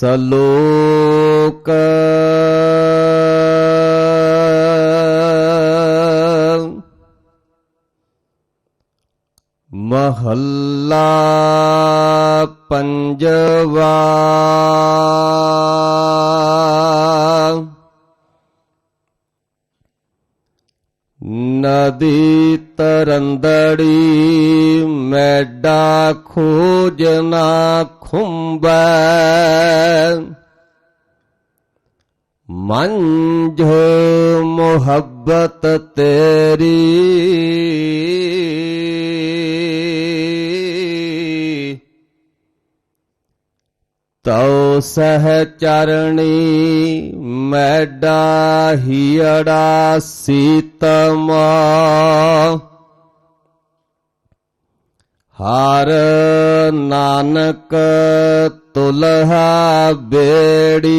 ਸਲੋਕ। ਮਹੱਲਾ ਪੰਜਵਾ। ਨਦੀ ਤਰੰਦੜੀ। ਮੈਡਾ ਖੋਜਨਾ ਖੁੰਬੈ। ਮੰਝ ਮੁਹੱਬਤ ਤੇਰੀ। ਤਉ ਸਹ ਚਰਣੀ ਮੈਡਾ ਹੀੜਾ ਸੀਤਮਾ ਹਰ ਨਾਨਕ ਤੁਲਹਾ ਬੇੜੀ।